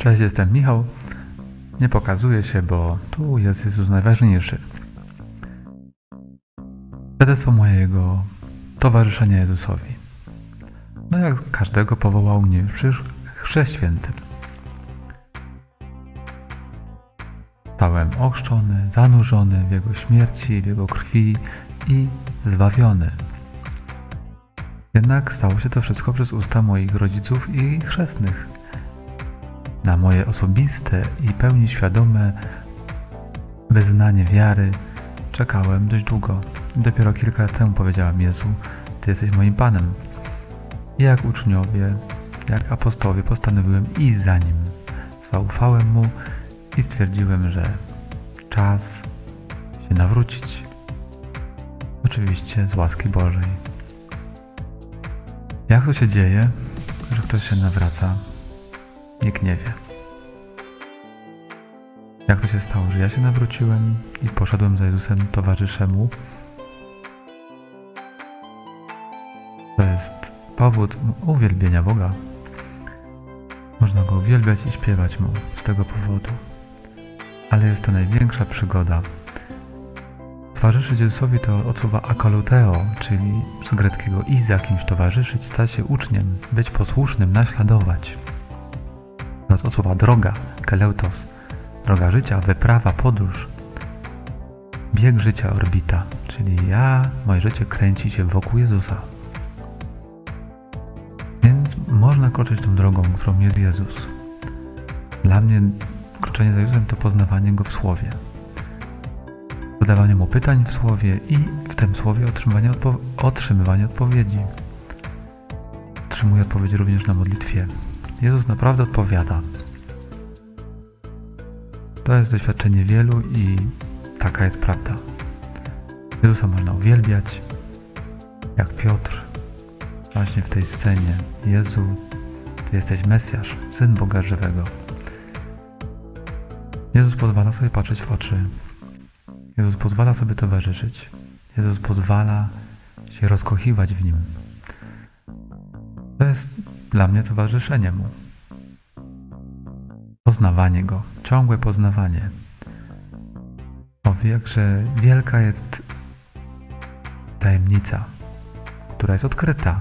Cześć, jestem Michał. Nie pokazuję się, bo tu jest Jezus najważniejszy. Świadectwo mojego towarzyszenia Jezusowi. No jak każdego powołał mnie przy Chrzcie Świętym. Stałem ochrzczony, zanurzony w Jego śmierci, w Jego krwi i zbawiony. Jednak stało się to wszystko przez usta moich rodziców i chrzestnych. Na moje osobiste i pełni świadome wyznanie wiary czekałem dość długo. Dopiero kilka lat temu powiedziałem Jezu, Ty jesteś moim Panem. Jak uczniowie, jak apostołowie postanowiłem iść za Nim. Zaufałem Mu i stwierdziłem, że czas się nawrócić. Oczywiście z łaski Bożej. Jak to się dzieje, że ktoś się nawraca? Nie. Jak to się stało, że ja się nawróciłem i poszedłem za Jezusem towarzyszem Mu? To jest powód uwielbienia Boga. Można Go uwielbiać i śpiewać Mu z tego powodu. Ale jest to największa przygoda. Towarzyszyć Jezusowi to od słowa akaluteo, czyli z greckiego i za kimś towarzyszyć, stać się uczniem, być posłusznym, naśladować. Jest od słowa droga, keleutos, droga życia, wyprawa, podróż. Bieg życia, orbita, czyli ja, moje życie kręci się wokół Jezusa. Więc można kroczyć tą drogą, którą jest Jezus. Dla mnie kroczenie za Jezusem to poznawanie Go w Słowie. Zadawanie Mu pytań w Słowie i w tym Słowie otrzymywanie, odpo- otrzymywanie odpowiedzi. Otrzymuję odpowiedzi również na modlitwie. Jezus naprawdę odpowiada. To jest doświadczenie wielu i taka jest prawda. Jezusa można uwielbiać, jak Piotr, właśnie w tej scenie. Jezu, Ty jesteś Mesjasz, Syn Boga Żywego. Jezus pozwala sobie patrzeć w oczy. Jezus pozwala sobie towarzyszyć. Jezus pozwala się rozkochiwać w Nim. To jest dla mnie towarzyszenie Mu. Poznawanie Go, ciągłe poznawanie. O jakże wielka jest tajemnica, która jest odkryta.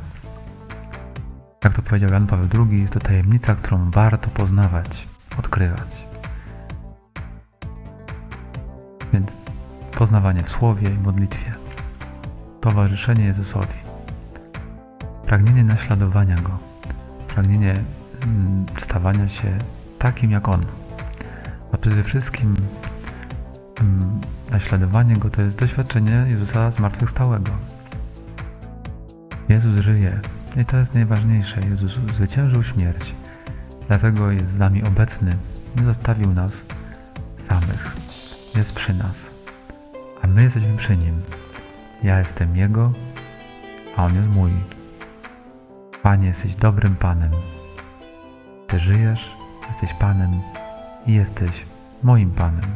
Jak to powiedział Jan Paweł II, jest to tajemnica, którą warto poznawać, odkrywać. Więc poznawanie w Słowie i modlitwie, towarzyszenie Jezusowi, pragnienie naśladowania Go, pragnienie mm, stawania się takim jak On. A przede wszystkim mm, naśladowanie Go to jest doświadczenie Jezusa zmartwychwstałego. Jezus żyje i to jest najważniejsze. Jezus zwyciężył śmierć, dlatego jest z nami obecny, nie zostawił nas samych, jest przy nas, a my jesteśmy przy Nim. Ja jestem Jego, a On jest mój. Panie, jesteś dobrym Panem. Ty żyjesz, jesteś Panem i jesteś moim Panem.